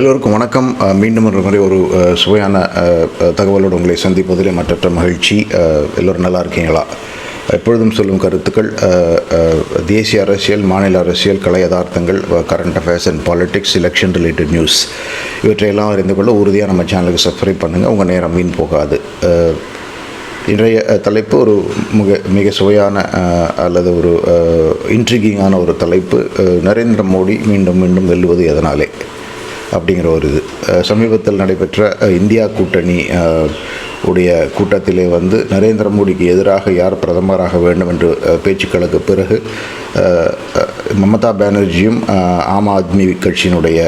எல்லோருக்கும் வணக்கம். மீண்டும் ஒரு முறை ஒரு சுவையான தகவலோடு உங்களை சந்திப்பதில் மற்ற மகிழ்ச்சி. எல்லோரும் நல்லா இருக்கீங்களா? எப்பொழுதும் சொல்லும் கருத்துக்கள் தேசிய அரசியல் மாநில அரசியல் கலை யதார்த்தங்கள் current affairs and politics election related news இவற்றையெல்லாம் அறிந்து கொள்ள உறுதியாக நம்ம சேனலுக்கு சப்ஸ்கிரைப் பண்ணுங்கள் உங்கள் நேரம் வீண் போகாது. இன்றைய தலைப்பு ஒரு மிக மிக சுவையான அல்லது ஒரு இன்ட்ரிகிங்கான ஒரு தலைப்பு. நரேந்திர மோடி மீண்டும் மீண்டும் வெல்லுவது எதனாலே? அப்படிங்கிற ஒரு இது. சமீபத்தில் நடைபெற்ற இந்தியா கூட்டணி உடைய கூட்டத்திலே வந்து நரேந்திர மோடிக்கு எதிராக யார் பிரதமராக வேண்டும் என்று பேச்சுக்களுக்கு பிறகு மமதா பானர்ஜியும் ஆம் ஆத்மி கட்சியினுடைய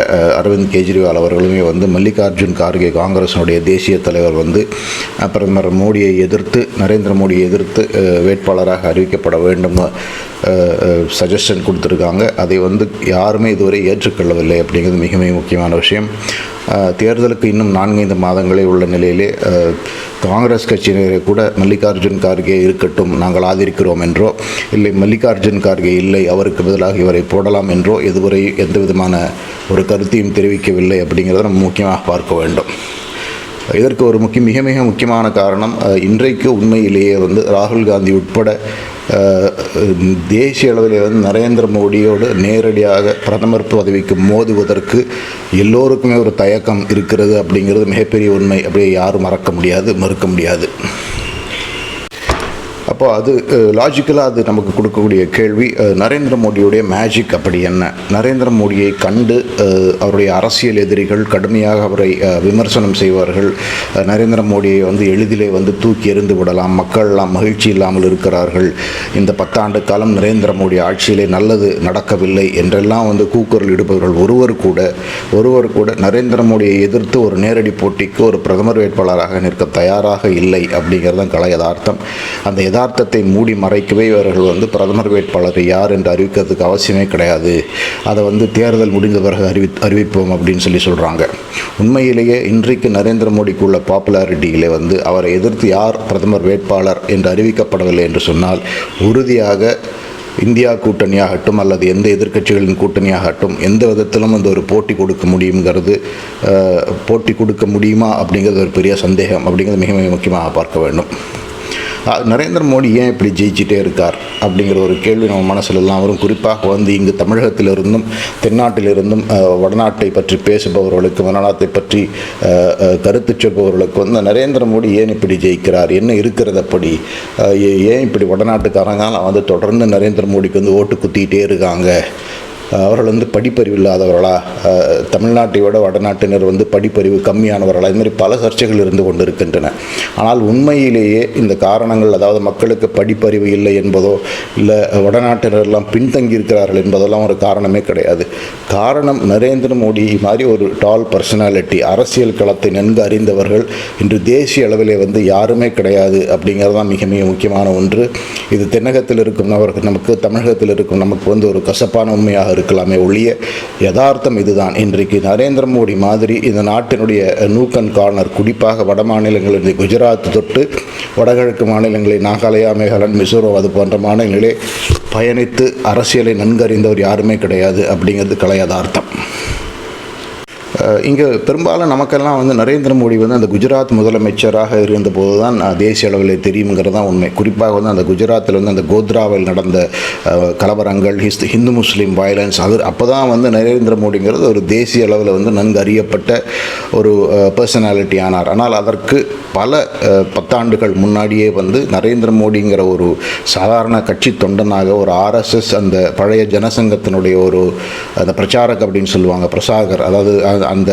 அரவிந்த் கெஜ்ரிவால் அவர்களுமே வந்து மல்லிகார்ஜுன் கார்கே காங்கிரஸினுடைய தேசிய தலைவர் வந்து பிரதமர் மோடியை எதிர்த்து நரேந்திர மோடியை எதிர்த்து வேட்பாளராக அறிவிக்கப்பட வேண்டும் சஜஷன் கொடுத்துருக்காங்க. அதை வந்து யாருமே இதுவரை ஏற்றுக்கொள்ளவில்லை அப்படிங்கிறது மிக மிக முக்கியமான விஷயம். தேர்தலுக்கு இன்னும் நான்கைந்து மாதங்களே உள்ள நிலையிலே காங்கிரஸ் கட்சியினரை கூட மல்லிகார்ஜுன் கார்கே இருக்கட்டும் நாங்கள் ஆதரிக்கிறோம் என்றோ இல்லை மல்லிகார்ஜுன் கார்கே இல்லை அவருக்கு பதிலாக இவரை போடலாம் என்றோ இதுவரை எந்த விதமான ஒரு கருத்தையும் தெரிவிக்கவில்லை அப்படிங்கிறத நம்ம முக்கியமாக பார்க்க வேண்டும். இதற்கு ஒரு முக்கிய மிக மிக முக்கியமான காரணம் இன்றைக்கு உண்மையிலேயே வந்து ராகுல் காந்தி உட்பட தேசிய அளவில் வந்து நரேந்திர மோடியோடு நேரடியாக பிரதமர் பதவிக்கு மோதுவதற்கு எல்லோருக்குமே ஒரு தயக்கம் இருக்கிறது அப்படிங்கிறது மிகப்பெரிய உண்மை. அப்படியே யாரும் மறக்க முடியாது மறுக்க முடியாது. அப்போ அது லாஜிக்கலாக அது நமக்கு கொடுக்கக்கூடிய கேள்வி நரேந்திர மோடியுடைய மேஜிக் அப்படி என்ன? நரேந்திர மோடியை கண்டு அவருடைய அரசியல் எதிரிகள் கடுமையாக அவரை விமர்சனம் செய்வார்கள். நரேந்திர மோடியை வந்து எளிதிலே வந்து தூக்கி எறிந்து விடலாம். மக்கள் எல்லாம் மகிழ்ச்சி இல்லாமல் இருக்கிறார்கள். இந்த பத்தாண்டு காலம் நரேந்திர மோடி ஆட்சியிலே நல்லது நடக்கவில்லை என்றெல்லாம் வந்து கூக்குரல் இடுபவர்கள் ஒருவர் கூட ஒருவர் கூட நரேந்திர மோடியை எதிர்த்து ஒரு நேரடி போட்டிக்கு ஒரு பிரதமர் வேட்பாளராக நிற்க தயாராக இல்லை அப்படிங்கிறது தான் கலை யதார்த்தம் அந்த யதார்த்தத்தை மூடி மறைக்கவே இவர்கள் வந்து பிரதமர் வேட்பாளர் யார் என்று அறிவிக்கிறதுக்கு அவசியமே கிடையாது. அதை வந்து தேர்தல் முடிந்த பிறகு அறிவி அறிவிப்போம் அப்படின்னு சொல்லி சொல்கிறாங்க உண்மையிலேயே இன்றைக்கு நரேந்திர மோடிக்கு உள்ள பாப்புலாரிட்டியிலே வந்து அவரை எதிர்த்து யார் பிரதமர் வேட்பாளர் என்று அறிவிக்கப்படவில்லை என்று சொன்னால் உறுதியாக இந்தியா கூட்டணியாகட்டும் அல்லது எந்த எதிர்க்கட்சிகளின் கூட்டணியாகட்டும் எந்த விதத்திலும் அந்த ஒரு போட்டி கொடுக்க முடியுங்கிறது போட்டி கொடுக்க முடியுமா அப்படிங்கிறது ஒரு பெரிய சந்தேகம் அப்படிங்கிறது மிக மிக முக்கியமாக பார்க்க வேண்டும். நரேந்திர மோடி ஏன் இப்படி ஜெயிச்சிட்டே இருக்கார் அப்படிங்கிற ஒரு கேள்வி நம்ம மனசில் எல்லாம் வரும். குறிப்பாக வந்து இங்கு தமிழகத்திலிருந்தும் தென்னாட்டிலிருந்தும் வடநாட்டை பற்றி பேசுபவர்களுக்கு வடநாட்டை பற்றி கருத்து சொல்பவர்களுக்கு வந்து நரேந்திர மோடி ஏன் இப்படி ஜெயிக்கிறார்? என்ன இருக்கிறது அப்படி? ஏன் இப்படி வடநாட்டுக்காரங்க வந்து தொடர்ந்து நரேந்திர மோடிக்கு வந்து ஓட்டு குத்திக்கிட்டே இருக்காங்க? அவர்கள் வந்து படிப்பறிவு இல்லாதவர்களா? தமிழ்நாட்டை விட வடநாட்டினர் வந்து படிப்பறிவு கம்மியானவர்களா? இது மாதிரி பல சர்ச்சைகள் இருந்து கொண்டிருக்கின்றன. ஆனால் உண்மையிலேயே இந்த காரணங்கள் அதாவது மக்களுக்கு படிப்பறிவு இல்லை என்பதோ இல்லை வடநாட்டினரெல்லாம் பின்தங்கி இருக்கிறார்கள் என்பதெல்லாம் ஒரு காரணமே கிடையாது. காரணம் நரேந்திர மோடி மாதிரி ஒரு டால் பர்சனாலிட்டி அரசியல் களத்தை நன்கு அறிந்தவர்கள் இன்று தேசிய அளவிலே வந்து யாருமே கிடையாது அப்படிங்கிறது தான் மிக மிக முக்கியமான ஒன்று. இது தென்னகத்தில் இருக்கும் நபர்கள் நமக்கு தமிழகத்தில் இருக்கும் நமக்கு வந்து ஒரு கசப்பான உண்மையாக இருக்கலாமே ஒழிய யதார்த்தம் இதுதான். இன்றைக்கு நரேந்திர மோடி மாதிரி இந்த நாட்டினுடைய நூக்கன் கார்னர் குறிப்பாக வட மாநிலங்களில் குஜராத் தொட்டு வடகிழக்கு மாநிலங்களில் நாகாலயா மேகாலன் மிசோரம் அது போன்ற மாநிலங்களே பயணித்து அரசியலை நன்கறிந்தவர் யாருமே கிடையாது அப்படிங்கிறது கலை யதார்த்தம் இங்கே பெரும்பாலும் நமக்கெல்லாம் வந்து நரேந்திர மோடி வந்து அந்த குஜராத் முதலமைச்சராக இருந்தபோது தான் தேசிய அளவில் தெரியுங்கிறது தான் உண்மை. குறிப்பாக வந்து அந்த குஜராத்தில் வந்து அந்த கோத்ராவில் நடந்த கலவரங்கள் ஹிஸ் ஹிந்து முஸ்லீம் வயலன்ஸ் அது அப்போ தான் வந்து நரேந்திர மோடிங்கிறது ஒரு தேசிய அளவில் வந்து நன்கு அறியப்பட்ட ஒரு பர்சனாலிட்டி ஆனார். ஆனால் அதற்கு பல பத்தாண்டுகள் முன்னாடியே வந்து நரேந்திர மோடிங்கிற ஒரு சாதாரண கட்சி தொண்டனாக ஒரு ஆர்எஸ்எஸ் அந்த பழைய ஜனசங்கத்தினுடைய ஒரு அந்த பிரச்சாரக் அப்படின்னு சொல்லுவாங்க பிரசாகர் அதாவது அந்த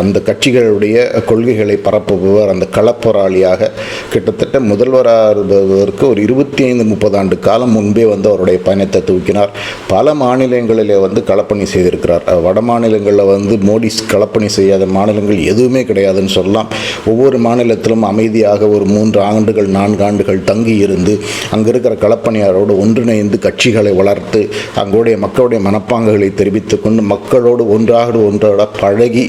அந்த கட்சிகளுடைய கொள்கைகளை பரப்புபவர் அந்த களப்போராளியாக கிட்டத்தட்ட முதல்வராக ஒரு இருபத்தி ஐந்து முப்பது ஆண்டு காலம் முன்பே வந்து அவருடைய பயணத்தை தூக்கினார். பல மாநிலங்களிலே வந்து களப்பணி செய்திருக்கிறார். வட மாநிலங்களில் வந்து மோடி களப்பணி செய்யாத மாநிலங்கள் எதுவுமே கிடையாதுன்னு சொல்லலாம். ஒவ்வொரு மாநிலத்திலும் அமைதியாக ஒரு மூன்று ஆண்டுகள் நான்கு ஆண்டுகள் தங்கி இருந்து அங்கே இருக்கிற களப்பணியாரோடு ஒன்றிணைந்து கட்சிகளை வளர்த்து அங்குடைய மக்களுடைய மனப்பாங்குகளை தெரிவித்துக்கொண்டு மக்களோடு ஒன்றாக ஒன்றோட பழகி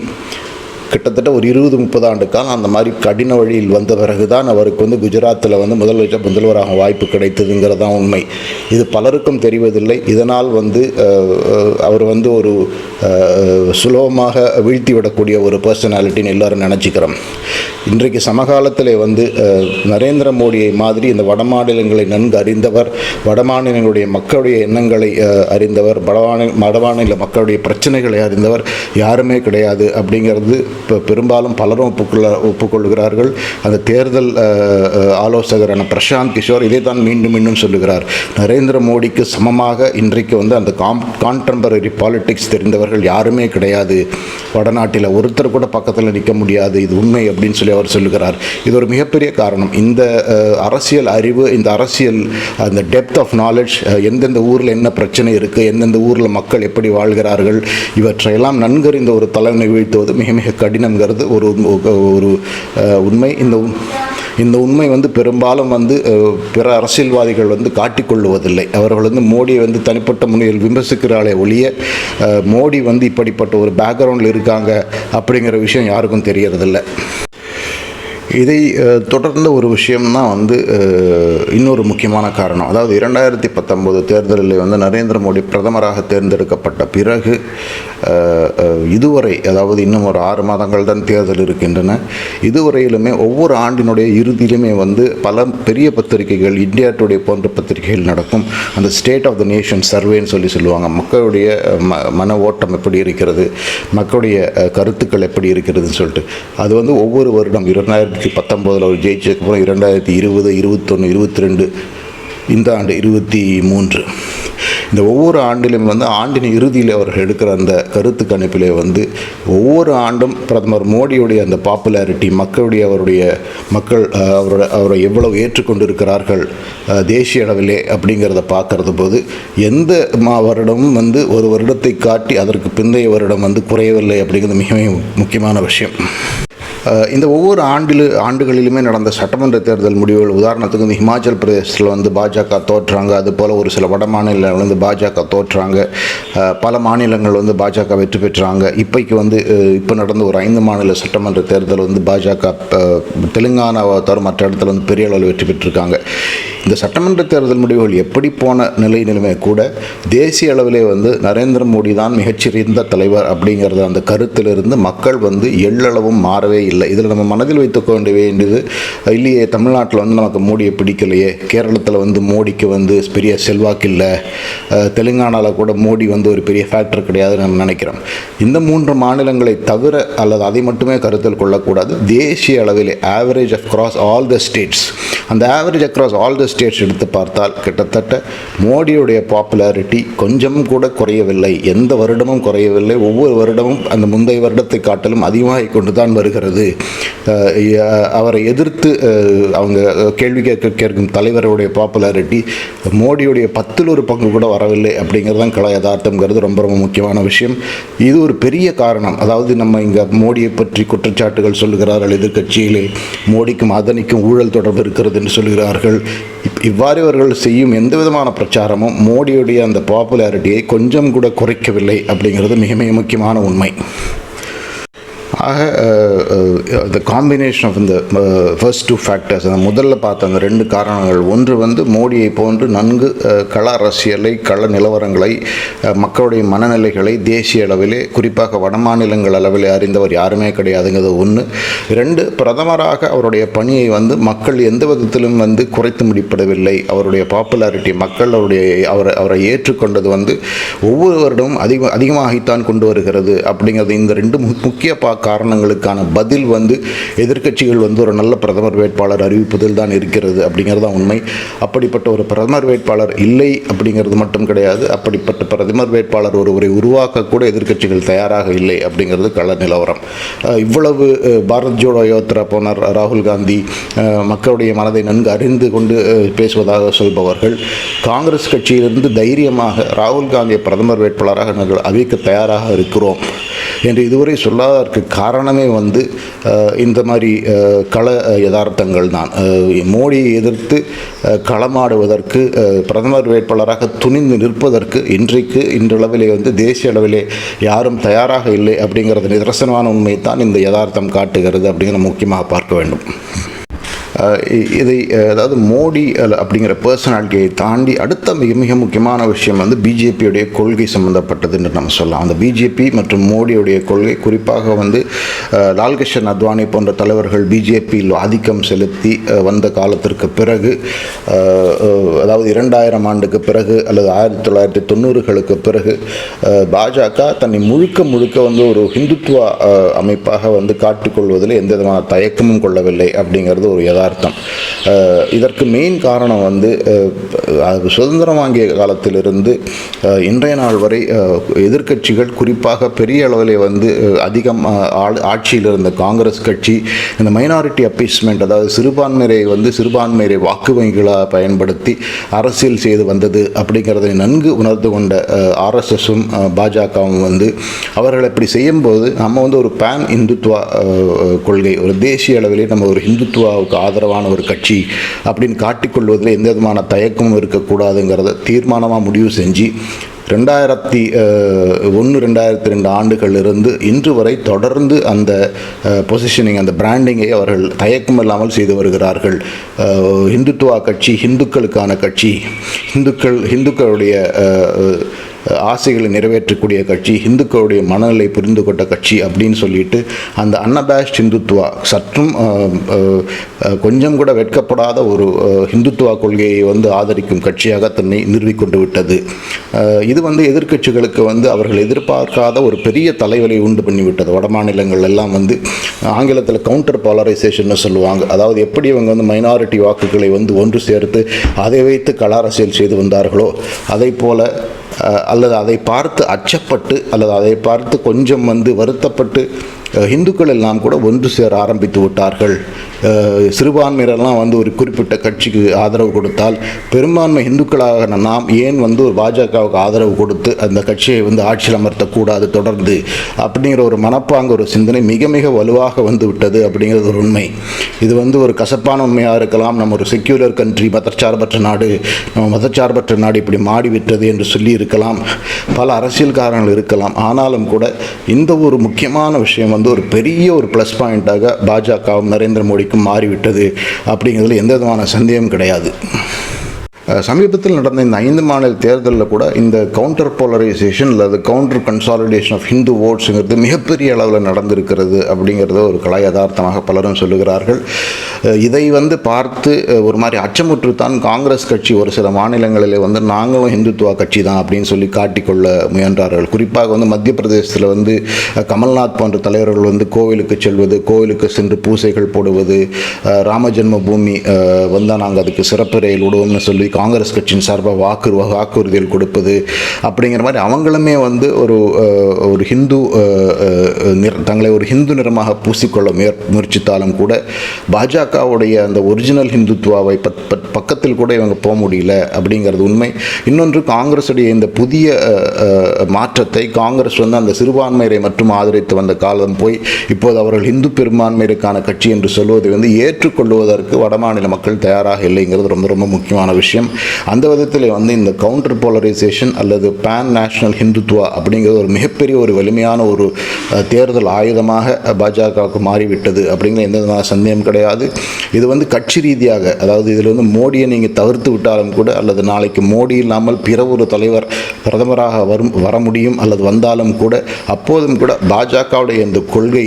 கிட்டத்தட்ட ஒரு இருபது முப்பது ஆண்டு காலம் அந்த மாதிரி கடின வழியில் வந்த பிறகு தான் அவருக்கு வந்து குஜராத்தில் வந்து முதலமைச்சர் முதல்வராக வாய்ப்பு கிடைத்ததுங்கிறது தான் உண்மை. இது பலருக்கும் தெரிவதில்லை. இதனால் வந்து அவர் வந்து ஒரு சுலபமாக வீழ்த்தி விடக்கூடிய ஒரு பர்சனாலிட்டின்னு எல்லாரும் நினச்சிக்கிறோம். இன்றைக்கு சமகாலத்தில் வந்து நரேந்திர மோடியை மாதிரி இந்த வடமாநிலங்களை நன்கு அறிந்தவர் வடமாநிலங்களுடைய மக்களுடைய எண்ணங்களை அறிந்தவர் வடமாநில வடமாநில மக்களுடைய பிரச்சனைகளை அறிந்தவர் யாருமே கிடையாது அப்படிங்கிறது பெரும்பாலும் பலரும் ஒப்புக்கொள்ள ஒப்புக்கொள்கிறார்கள். அந்த தேர்தல் ஆலோசகரான பிரசாந்த் கிஷோர் இதை தான் மீண்டும் மீண்டும் சொல்லுகிறார். நரேந்திர மோடிக்கு சமமாக இன்றைக்கு வந்து அந்த காம் கான்டெம்பரரி பாலிடிக்ஸ் தெரிந்தவர்கள் யாருமே கிடையாது. வடநாட்டில் ஒருத்தர் கூட பக்கத்தில் நிற்க முடியாது. இது உண்மை அப்படின்னு சொல்லி அவர் சொல்லுகிறார். இது ஒரு மிகப்பெரிய காரணம். இந்த அரசியல் அறிவு இந்த அரசியல் அந்த டெப்த் ஆஃப் நாலேஜ் எந்தெந்த ஊரில் என்ன பிரச்சனை இருக்குது எந்தெந்த ஊரில் மக்கள் எப்படி வாழ்கிறார்கள் இவற்றையெல்லாம் நன்கறிந்த ஒரு தலைமை வீழ்த்துவது மிக மிக கடினம்ங்கிறது ஒரு ஒரு உண்மை. இந்த உண்- இந்த உண்மை வந்து பெரும்பாலும் வந்து பிற அரசியல்வாதிகள் வந்து காட்டிக்கொள்ளுவதில்லை. அவர்கள் வந்து மோடியை வந்து தனிப்பட்ட முறையில் விமர்சிக்கிறாளே ஒழிய மோடி வந்து இப்படிப்பட்ட ஒரு பேக்ரவுண்டில் இருக்காங்க அப்படிங்கிற விஷயம் யாருக்கும் தெரியறதில்லை. இதை தொடர்ந்த ஒரு விஷயம்தான் வந்து இன்னொரு முக்கியமான காரணம். அதாவது இரண்டாயிரத்தி பத்தொம்போது தேர்தலில் வந்து நரேந்திர மோடி பிரதமராக தேர்ந்தெடுக்கப்பட்ட பிறகு இதுவரை அதாவது இன்னும் ஒரு ஆறு மாதங்கள் தான் தேர்தல் இருக்கின்றன. இதுவரையிலுமே ஒவ்வொரு ஆண்டினுடைய இறுதியிலுமே வந்து பல பெரிய பத்திரிகைகள் இந்தியா டுடே போன்ற பத்திரிகைகள் நடக்கும். அந்த ஸ்டேட் ஆஃப் த நேஷன் சர்வேன்னு சொல்லி சொல்லுவாங்க. மக்களுடைய ம மன ஓட்டம் எப்படி இருக்கிறது? மக்களுடைய கருத்துக்கள் எப்படி இருக்கிறதுன்னு சொல்லிட்டு. அது வந்து ஒவ்வொரு வருடம் இரண்டாயிரத்தி பத்தொம்போதில் அவர் ஜெயிச்சதுக்கப்புறம் இரண்டாயிரத்தி இருபது இருபத்தொன்று இருபத்தி ரெண்டு இந்த ஆண்டு இருபத்தி மூன்று. இந்த ஒவ்வொரு ஆண்டிலும் வந்து ஆண்டின் இறுதியில் அவர்கள் எடுக்கிற அந்த கருத்து கணிப்பிலே வந்து ஒவ்வொரு ஆண்டும் பிரதமர் மோடியுடைய அந்த பாப்புலாரிட்டி மக்களுடைய அவருடைய மக்கள் அவரோட அவரை எவ்வளவு ஏற்றுக்கொண்டிருக்கிறார்கள் தேசிய அளவிலே அப்படிங்கிறத பார்க்கறது போது எந்த மா வருடமும் வந்து ஒரு வருடத்தை காட்டி அதற்கு பிந்தைய வருடம் வந்து குறையவில்லை அப்படிங்கிறது மிக முக்கியமான விஷயம். இந்த ஒவ்வொரு ஆண்டில் ஆண்டுகளிலுமே நடந்த சட்டமன்ற தேர்தல் முடிவுகள் உதாரணத்துக்கு இந்த ஹிமாச்சல் பிரதேசத்தில் வந்து பாஜக தோற்றாங்க அது போல் ஒரு சில வட மாநிலங்கள் வந்து பாஜக தோற்றாங்க பல மாநிலங்கள் வந்து பாஜக வெற்றி பெற்றாங்க. இப்போக்கு வந்து இப்போ நடந்த ஒரு ஐந்து மாநில சட்டமன்ற தேர்தல் வந்து பாஜக தெலுங்கானாவை தவிர மற்ற இடத்துல வந்து பெரிய அளவில் வெற்றி பெற்றிருக்காங்க. இந்த சட்டமன்ற தேர்தல் முடிவுகள் எப்படி போன நிலையிலுமே கூட தேசிய அளவிலே வந்து நரேந்திர மோடி தான் மிகச்சிறந்த தலைவர் அப்படிங்கிறத அந்த கருத்திலிருந்து மக்கள் வந்து எள்ளளவும் மாறவே இல்லை. இதில் நம்ம மனதில் வைத்துக்க வேண்டிய வேண்டியது இல்லையே தமிழ்நாட்டில் வந்து நமக்கு மோடியை பிடிக்கலையே கேரளத்தில் வந்து மோடிக்கு வந்து பெரிய செல்வாக்கு இல்லை தெலுங்கானாவில் கூட மோடி வந்து ஒரு பெரிய ஃபேக்டர் கிடையாதுன்னு நம்ம நினைக்கிறோம். இந்த மூன்று மாநிலங்களை தவிர அல்லது அதை மட்டுமே கருத்தில் கொள்ளக்கூடாது. தேசிய அளவிலே average across all the states அந்த average across all the states எடுத்து பார்த்தால் கிட்டத்தட்ட மோடியுடைய பாப்புலாரிட்டி கொஞ்சம் கூட குறையவில்லை. எந்த வருடமும் குறையவில்லை. ஒவ்வொரு வருடமும் அந்த முந்தைய வருடத்தை காட்டிலும் அதிகமாக கொண்டு தான் வருகிறது அவரை எதிர்த்து அவங்க கேள்வி கேட்க கேட்கும் தலைவருடைய பாப்புலாரிட்டி மோடியுடைய பத்தில் ஒரு பங்கு கூட வரவில்லை அப்படிங்கிறது தான் கல யதார்த்தங்கிறது ரொம்ப ரொம்ப முக்கியமான விஷயம். இது ஒரு பெரிய காரணம். அதாவது நம்ம இங்கே மோடியை பற்றி குற்றச்சாட்டுகள் சொல்லுகிறார்கள் எதிர்கட்சியிலே மோடிக்கும் அதனிக்கும் ஊழல் தொடர்பு இருக்கிறது என்று சொல்கிறார்கள் இவ்வாறு இவர்கள் செய்யும் எந்த விதமான பிரச்சாரமும் மோடியுடைய அந்த பாப்புலாரிட்டியை கொஞ்சம் கூட குறைக்கவில்லை அப்படிங்கிறது மிக மிக முக்கியமான உண்மை. ஆக த காம்பினேஷன் ஆஃப் இந்த ஃபர்ஸ்ட் டூ ஃபேக்டர்ஸ் அந்த முதல்ல பார்த்த அந்த ரெண்டு காரணங்கள். ஒன்று வந்து மோடியை போன்று நன்கு கள அரசியலை கள நிலவரங்களை மக்களுடைய மனநிலைகளை தேசிய அளவிலே குறிப்பாக வடமாநிலங்கள் அளவிலே அறிந்தவர் யாருமே கிடையாதுங்கிறது ஒன்று ரெண்டு பிரதமராக அவருடைய பணியை வந்து மக்கள் எந்த விதத்திலும் வந்து குறைத்து முடிப்படவில்லை. அவருடைய பாப்புலாரிட்டி மக்கள் அவருடைய அவரை அவரை ஏற்றுக்கொண்டது வந்து ஒவ்வொரு வருடமும் அதிக அதிகமாகித்தான் கொண்டு வருகிறது. அப்படிங்கிறது இந்த ரெண்டு மு- முக்கிய பா காரணங்களுக்கான பதில் வந்து எதிர்க்கட்சிகள் வந்து ஒரு நல்ல பிரதமர் வேட்பாளர் அறிவிப்பதில் தான் இருக்கிறது அப்படிங்கிறது தான் உண்மை. அப்படிப்பட்ட ஒரு பிரதமர் வேட்பாளர் இல்லை அப்படிங்கிறது மட்டும் கிடையாது. அப்படிப்பட்ட பிரதமர் வேட்பாளர் ஒருவரை உருவாக்கக்கூட எதிர்க்கட்சிகள் தயாராக இல்லை அப்படிங்கிறது கள நிலவரம். இவ்வளவு பாரத் ஜோடோ யோத்ரா போனார் ராகுல் காந்தி. மக்களுடைய மனதை நன்கு அறிந்து கொண்டு பேசுவதாக சொல்பவர்கள். காங்கிரஸ் கட்சியிலிருந்து தைரியமாக ராகுல் காந்தியை பிரதமர் வேட்பாளராக நாங்கள் அறிவிக்க தயாராக இருக்கிறோம் என்று இதுவரை சொல்லாததற்கு காரணமே வந்து இந்த மாதிரி கள யதார்த்தங்கள் தான். மோடியை எதிர்த்து களமாடுவதற்கு பிரதமர் வேட்பாளராக துணிந்து நிற்பதற்கு இன்றைக்கு இன்றளவிலே வந்து தேசிய அளவிலே யாரும் தயாராக இல்லை அப்படிங்கிறது நிதர்சனமான உண்மை தான் இந்த யதார்த்தம் காட்டுகிறது அப்படிங்கிற முக்கியமாக பார்க்க வேண்டும். இதை அதாவது மோடி அப்படிங்கிற பர்சனாலிட்டியை தாண்டி அடுத்த மிக மிக முக்கியமான விஷயம் வந்து பிஜேபியுடைய கொள்கை சம்பந்தப்பட்டது என்று நம்ம சொல்லலாம். அந்த பிஜேபி மற்றும் மோடியுடைய கொள்கை குறிப்பாக வந்து லால்கிருஷ்ணன் அத்வானி போன்ற தலைவர்கள் பிஜேபியில் ஆதிக்கம் செலுத்தி வந்த காலத்திற்கு பிறகு அதாவது இரண்டாயிரம் ஆண்டுக்கு பிறகு அல்லது ஆயிரத்தி தொள்ளாயிரத்தி தொண்ணூறுகளுக்கு பிறகு பாஜக தன்னை முழுக்க முழுக்க வந்து ஒரு ஹிந்துத்துவ அமைப்பாக வந்து காட்டிக்கொள்வதில் எந்த விதமான தயக்கமும் கொள்ளவில்லை அப்படிங்கிறது ஒரு யதார்த்தம் அர்த்தம். இதற்கு மெயின் காரணம் வந்து அது சுதந்திரம் வாங்கிய காலத்திலிருந்து இன்றைய நாள் வரை எதிர்கட்சிகள் குறிப்பாக பெரிய அளவில் வந்து அதிகம் ஆட்சியில் இருந்த காங்கிரஸ் கட்சி இந்த மைனாரிட்டி அப்பீஸ்மெண்ட் அதாவது சிறுபான்மையை வந்து சிறுபான்மையை வாக்கு வங்கிகளாக பயன்படுத்தி அரசியல் செய்து வந்தது அப்படிங்கிறதை நன்கு உணர்ந்து கொண்ட ஆர்எஸ்எஸும் பாஜகவும் வந்து அவர்கள் இப்படி செய்யும்போது நம்ம வந்து ஒரு பேன் இந்துத்துவா கொள்கை ஒரு தேசிய அளவிலே நம்ம ஒரு இந்துத்துவாவுக்கு ஆதரவான ஒரு கட்சி அப்படின்னு காட்டிக்கொள்வதில் எந்த விதமான தயக்கமும் இருக்கக்கூடாதுங்கிறத தீர்மானமாக முடிவு செஞ்சு ரெண்டாயிரத்தி ஒன்று ரெண்டாயிரத்தி ரெண்டு ஆண்டுகளிலிருந்து இன்று வரை தொடர்ந்து அந்த பொசிஷனிங் அந்த பிராண்டிங்கை அவர்கள் தயக்கம் இல்லாமல் செய்து வருகிறார்கள். இந்துத்துவா கட்சி இந்துக்களுக்கான கட்சி இந்துக்கள் இந்துக்களுடைய ஆசைகளை நிறைவேற்றக்கூடிய கட்சி இந்துக்களுடைய மனநிலை புரிந்து கொண்ட கட்சி அப்படின்னு சொல்லிட்டு அந்த அன்னபேஷ் இந்துத்துவா சற்றும் கொஞ்சம் கூட வெட்கப்படாத ஒரு அஹ், இந்துத்துவா கொள்கையை வந்து ஆதரிக்கும் கட்சியாக தன்னை நிறுவிக்கொண்டு விட்டது. இது வந்து எதிர்க்கட்சிகளுக்கு வந்து அவர்கள் எதிர்பார்க்காத ஒரு பெரிய தலைவலை உண்டு பண்ணிவிட்டது வட மாநிலங்கள் எல்லாம் வந்து ஆங்கிலத்தில் கவுண்டர் பாலரைசேஷன் சொல்லுவாங்க. அதாவது எப்படி இவங்க வந்து மைனாரிட்டி வாக்குகளை வந்து ஒன்று சேர்த்து அதை வைத்து கலாரசியல் செய்து வந்தார்களோ அதை போல அல்லது அதை பார்த்து அச்சப்பட்டு அல்லது அதை பார்த்து கொஞ்சம் வந்து வருத்தப்பட்டு இந்துக்கள் எல்லாம் கூட ஒன்று சேர ஆரம்பித்து விட்டார்கள். அஹ், சிறுபான்மையினரெல்லாம் வந்து ஒரு குறிப்பிட்ட கட்சிக்கு ஆதரவு கொடுத்தால் பெரும்பான்மை இந்துக்களாக நாம் ஏன் வந்து ஒரு பாஜகவுக்கு ஆதரவு கொடுத்து அந்த கட்சியை வந்து ஆட்சியில் அமர்த்தக்கூடாது தொடர்ந்து அப்படிங்கிற ஒரு மனப்பாங்க ஒரு சிந்தனை மிக மிக வலுவாக வந்து விட்டது அப்படிங்கிறது ஒரு உண்மை. இது வந்து ஒரு கசப்பான உண்மையாக இருக்கலாம். நம்ம ஒரு செக்யூலர் கண்ட்ரி மதச்சார்பற்ற நாடு நம்ம மதச்சார்பற்ற நாடு இப்படி மாடிவிட்டது என்று சொல்லி இருக்கலாம். பல அரசியல் காரணங்கள் இருக்கலாம். ஆனாலும் கூட இந்த ஒரு முக்கியமான விஷயம் வந்து ஒரு பெரிய ஒரு ப்ளஸ் பாயிண்ட்டாக பாஜகவும் நரேந்திர மோடிக்கும் மாறிவிட்டது அப்படிங்கிறதுல எந்த விதமான சந்தேகம் கிடையாது. சமீபத்தில் நடந்த இந்த ஐந்து மாநில தேர்தலில் கூட இந்த கவுண்டர் போலரைசேஷன் அல்லது கவுண்டர் கன்சாலிடேஷன் ஆஃப் ஹிந்து ஓட்ஸுங்கிறது மிகப்பெரிய அளவில் நடந்திருக்கிறது அப்படிங்கிறத ஒரு கலை யதார்த்தமாக பலரும் சொல்லுகிறார்கள். இதை வந்து பார்த்து ஒரு மாதிரி அச்சமுற்றுத்தான் காங்கிரஸ் கட்சி ஒரு சில மாநிலங்களில் வந்து நாங்களும் இந்துத்துவா கட்சி தான் அப்படின்னு சொல்லி காட்டிக்கொள்ள முயன்றார்கள். குறிப்பாக வந்து மத்திய பிரதேசத்தில் வந்து கமல்நாத் போன்ற தலைவர்கள் வந்து கோவிலுக்கு செல்வது கோவிலுக்கு சென்று பூசைகள் போடுவது ராம ஜென்ம பூமி வந்தால் நாங்கள் அதுக்கு சிறப்பு ரயில் விடுவோம்னு சொல்லி காங்கிரஸ் கட்சியின் சார்பாக வாக்கு வாக்குறுதிகள் கொடுப்பது அப்படிங்கிற மாதிரி அவங்களுமே வந்து ஒரு ஒரு ஹிந்து நிற தங்களை ஒரு ஹிந்து நிறமாக பூசிக்கொள்ள முயற் முயற்சித்தாலும் கூட பாஜக பாஜகவுடைய அந்த ஒரிஜினல் ஹிந்துத்வாவை பக்கத்தில் கூட இவங்க போக முடியல அப்படிங்கிறது உண்மை. இன்னொன்று காங்கிரஸுடைய இந்த புதிய மாற்றத்தை காங்கிரஸ் வந்து அந்த சிறுபான்மையரை மட்டும் ஆதரித்து வந்த காலம் போய் இப்போது அவர்கள் இந்து பெரும்பான்மையருக்கான கட்சி என்று சொல்வதை வந்து ஏற்றுக்கொள்வதற்கு வடமாநில மக்கள் தயாராக இல்லைங்கிறது ரொம்ப ரொம்ப முக்கியமான விஷயம். அந்த விதத்தில் வந்து இந்த கவுண்டர் போலரைசேஷன் அல்லது பேன் நேஷனல் ஹிந்துத்வா அப்படிங்கிறது ஒரு மிகப்பெரிய ஒரு வலிமையான ஒரு தேர்தல் ஆயுதமாக பாஜகவுக்கு மாறிவிட்டது அப்படிங்கிற எந்த விதமான சந்தேகம் கிடையாது. இது வந்து கட்சி ரீதியாக அதாவது இதில் வந்து மோடியை நீங்கள் தவிர்த்து விட்டாலும் கூட அல்லது நாளைக்கு மோடி இல்லாமல் பிற ஒரு தலைவர் பிரதமராக வரும் வர முடியும் அல்லது வந்தாலும் கூட அப்போதும் கூட பாஜகவுடைய இந்த கொள்கை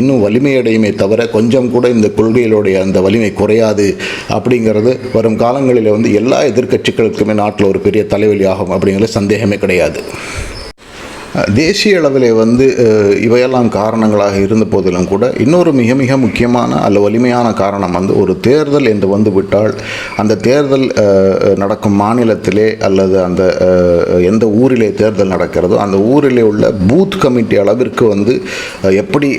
இன்னும் வலிமையடையுமே தவிர கொஞ்சம் கூட இந்த கொள்கைகளுடைய அந்த வலிமை குறையாது அப்படிங்கிறது வரும் காலங்களில் வந்து எல்லா எதிர்க்கட்சிகளுக்குமே நாட்டில் ஒரு பெரிய தலைவலி ஆகும் அப்படிங்கிறது சந்தேகமே கிடையாது. தேசிய அளவிலே வந்து இவையெல்லாம் காரணங்களாக இருந்த போதிலும் கூட இன்னொரு மிக மிக முக்கியமான அல்ல வலிமையான காரணம் வந்து ஒரு தேர்தல் என்று வந்து விட்டால் அந்த தேர்தல் நடக்கும் மாநிலத்திலே அல்லது அந்த எந்த ஊரிலே தேர்தல் நடக்கிறதோ அந்த ஊரிலே உள்ள பூத் கமிட்டி அளவிற்கு வந்து எப்படி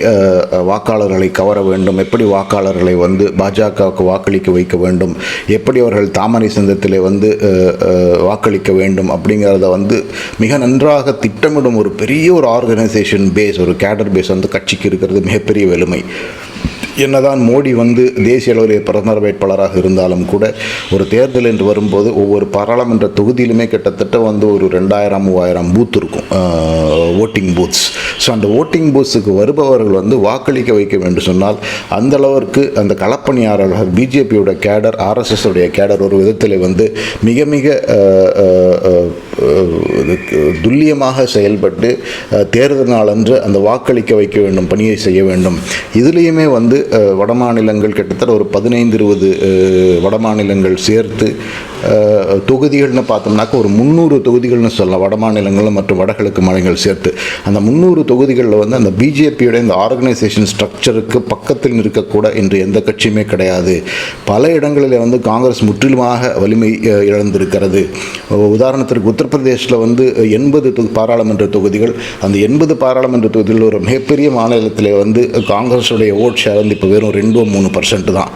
வாக்காளர்களை கவர வேண்டும் எப்படி வாக்காளர்களை வந்து பாஜகவுக்கு வாக்களிக்க வைக்க வேண்டும் எப்படி அவர்கள் தாமரை சந்தத்திலே வந்து வாக்களிக்க வேண்டும் அப்படிங்கிறத வந்து மிக நன்றாக திட்டமிடும் ஒரு பெரிய ஒரு ஆர்கனைசேஷன் பேஸ் ஒரு கேடர் பேஸ் வந்து கட்சிக்கு இருக்கிறது மிகப்பெரிய வலிமை. என்னதான் மோடி வந்து தேசிய அளவில் பிரதமர் வேட்பாளராக இருந்தாலும் கூட ஒரு தேர்தல் என்று வரும்போது ஒவ்வொரு பாராளுமன்ற தொகுதியிலுமே கிட்டத்தட்ட வந்து ஒரு ரெண்டாயிரம் மூவாயிரம் பூத் இருக்கும். ஓட்டிங் பூத்ஸ் ஸோ அந்த ஓட்டிங் பூத்ஸுக்கு வருபவர்கள் வந்து வாக்களிக்க வைக்க வேண்டும் சொன்னால் அந்த அளவிற்கு அந்த களப்பணியாளர்கள் பிஜேபியோட கேடர் ஆர்எஸ்எஸ் உடைய கேடர் ஒரு விதத்தில் வந்து மிக மிக துல்லியமாக செயல்பட்டு தேர்தல் நாளன்று அந்த வாக்களிக்க வைக்க வேண்டும் பணியை செய்ய வேண்டும். இதுலேயுமே வந்து வடமாநிலங்கள் கிட்டத்தட்ட ஒரு பதினைந்து இருபது வடமாநிலங்கள் சேர்த்து தொகுதிகள்னு பார்த்தோம்னாக்கா ஒரு முந்நூறு தொகுதிகள்னு சொல்லலாம். வடமாநிலங்கள் மற்றும் வடகிழக்கு மாநிலங்கள் சேர்த்து. அந்த முந்நூறு தொகுதிகளில் வந்து அந்த பிஜேபியோட இந்த ஆர்கனைசேஷன் ஸ்ட்ரக்சருக்கு பக்கத்தில் இருக்கக்கூட இன்று எந்த கட்சியுமே கிடையாது. பல இடங்களில் வந்து காங்கிரஸ் முற்றிலுமாக வலிமை இழந்திருக்கிறது. உதாரணத்திற்கு உத்தரப்பிரதேசில் வந்து எண்பது பாராளுமன்ற தொகுதிகள். அந்த எண்பது பாராளுமன்ற தொகுதியில் ஒரு மிகப்பெரிய மாநிலத்தில் வந்து காங்கிரஸுடைய ஓட் ஷேர் வந்து இப்போ வெறும் ரெண்டோ மூணு பர்சன்ட் தான்.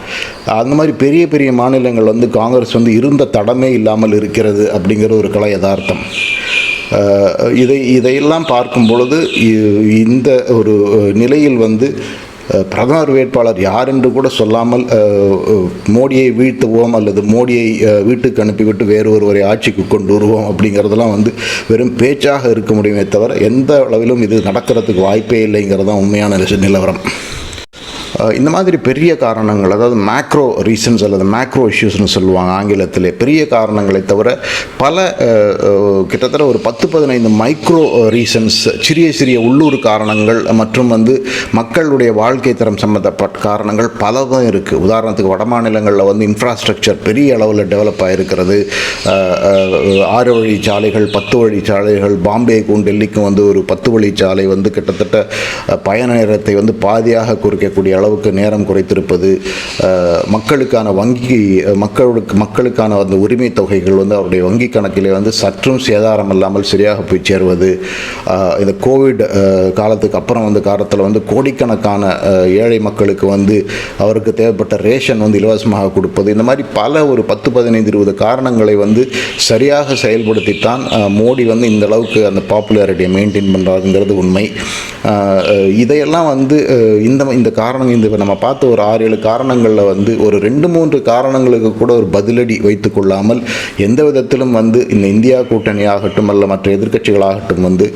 அந்த மாதிரி பெரிய பெரிய மாநிலங்கள் வந்து காங்கிரஸ் வந்து இருந்த தடமே இல்லாமல் இருக்கிறது அப்படிங்கிற ஒரு கலை யதார்த்தம். இதை இதையெல்லாம் பார்க்கும் பொழுது இ- இந்த ஒரு நிலையில் வந்து பிரதமர் வேட்பாளர் யார் என்று கூட சொல்லாமல் மோடியை வீழ்த்துவோம் அல்லது மோடியை வீட்டுக்கு அனுப்பிவிட்டு வேறு ஒருவரை ஆட்சிக்கு கொண்டு வருவோம் அப்படிங்கிறதெல்லாம் வந்து வெறும் பேச்சாக இருக்க முடியுமே தவிர எந்த அளவிலும் இது நடக்கிறதுக்கு வாய்ப்பே இல்லைங்கிறது தான் உண்மையான நிலவரம். இந்த மாதிரி பெரிய காரணங்கள் அதாவது மேக்ரோ ரீசன்ஸ் அல்லது மேக்ரோ இஷ்யூஸ்னு சொல்லுவாங்க ஆங்கிலத்தில் பெரிய காரணங்களை தவிர பல கிட்டத்தட்ட ஒரு பத்து பதினைந்து மைக்ரோ ரீசன்ஸ் சிறிய சிறிய உள்ளூர் காரணங்கள் மற்றும் வந்து மக்களுடைய வாழ்க்கை தரம் சம்மந்தப்பட்ட காரணங்கள் பலதும் இருக்குது உதாரணத்துக்கு வட மாநிலங்களில் வந்து இன்ஃப்ராஸ்ட்ரக்சர் பெரிய அளவில் டெவலப் ஆகிருக்கிறது ஆறு வழி சாலைகள் பத்து வழி சாலைகள் பாம்பேக்கும் டெல்லிக்கும் வந்து ஒரு பத்து வழி சாலை வந்து கிட்டத்தட்ட பயண நேரத்தை வந்து பாதியாக குறைக்கக்கூடிய அளவுக்கு நேரம் குறைத்திருப்பது மக்களுக்கான வங்கி மக்களுக்கு மக்களுக்கான அந்த உரிமை தொகைகள் வந்து அவருடைய வங்கி கணக்கிலே வந்து சற்றும் சேதாரம் இல்லாமல் சரியாக போய் சேருவது இந்த கோவிட் காலத்துக்கு அப்புறம் வந்து காலத்தில் வந்து கோடிக்கணக்கான ஏழை மக்களுக்கு வந்து அவருக்கு தேவைப்பட்ட ரேஷன் வந்து இலவசமாக கொடுப்பது இந்த மாதிரி பல ஒரு பத்து பதினைந்து இருபது காரணங்களை வந்து சரியாக செயல்படுத்தித்தான் மோடி வந்து இந்த அளவுக்கு அந்த பாப்புலாரிட்டியை மெயின்டைன் பண்ணுறாருங்கிறது உண்மை. இதையெல்லாம் வந்து இந்த இந்த காரணம் இந்த இப்போ நம்ம பார்த்த ஒரு ஆறு ஏழு காரணங்களில் வந்து ஒரு ரெண்டு மூன்று காரணங்களுக்கு கூட ஒரு பதிலடி வைத்து கொள்ளாமல் எந்த விதத்திலும் வந்து இந்த இந்தியா கூட்டணி ஆகட்டும் அல்ல மற்ற எதிர்க்கட்சிகளாகட்டும் வந்து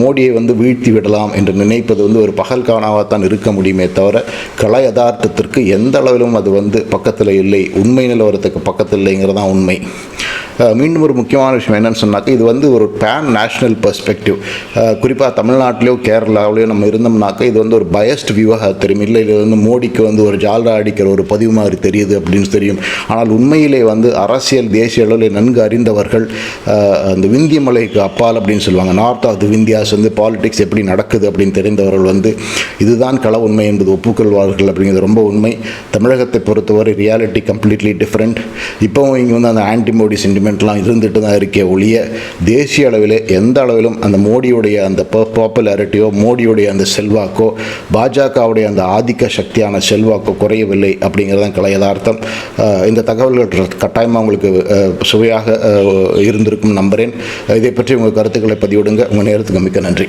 மோடியை வந்து வீழ்த்தி விடலாம் என்று நினைப்பது வந்து ஒரு பகல் காணாகத்தான் இருக்க முடியுமே தவிர கலை யதார்த்தத்திற்கு எந்த அளவிலும் அது வந்து பக்கத்தில் இல்லை. உண்மை நிலவரத்துக்கு பக்கத்தில் இல்லைங்கிறது தான் உண்மை. மீண்டும் ஒரு முக்கியமான விஷயம் என்னென்னு சொன்னாக்க இது வந்து ஒரு பேன் நேஷ்னல் பெர்ஸ்பெக்டிவ் குறிப்பாக தமிழ்நாட்டிலையோ கேரளாவிலையோ நம்ம இருந்தோம்னாக்க இது வந்து ஒரு பயஸ்ட் வியூவாக தெரியும். இல்லை இது வந்து மோடிக்கு வந்து ஒரு ஜால்ரா அடிக்கிற ஒரு பதிவு மாதிரி தெரியுது அப்படின்னு தெரியும். ஆனால் உண்மையிலே வந்து அரசியல் தேசிய அளவில் நன்கு அறிந்தவர்கள் அந்த விந்திய மலைக்கு அப்பால் அப்படின்னு சொல்லுவாங்க. நார்த் ஆஃப் தி விந்தியாஸ் வந்து பாலிடிக்ஸ் எப்படி நடக்குது அப்படின்னு தெரிந்தவர்கள் வந்து இதுதான் கள உண்மை என்பது ஒப்புக்கொள்வார்கள் அப்படிங்கிறது ரொம்ப உண்மை. தமிழகத்தை பொறுத்தவரை ரியாலிட்டி கம்ப்ளீட்லி டிஃப்ரெண்ட் இப்போவும் இங்கே வந்து அந்த ஆன்டி மோடி சென்டிமெண்ட்லாம் இருந்துட்டு தான் இருக்கே ஒழிய தேசிய அளவில் எந்த அளவிலும் அந்த மோடியுடைய அந்த பாப்புலாரிட்டியோ மோடியுடைய அந்த செல்வாக்கோ பாஜகவுடைய அந்த ஆதிக்க சக்தியான செல்வாக்கோ குறையவில்லை அப்படிங்கிறதான் கலை யதார்த்தம் இந்த தகவல்கள் கட்டாயமாக உங்களுக்கு சுவையாக இருந்திருக்கும் நம்புகிறேன் இதை பற்றி உங்கள் கருத்துக்களை பதிவிடுங்க. உங்கள் நேரத்துக்கு மிக்க நன்றி.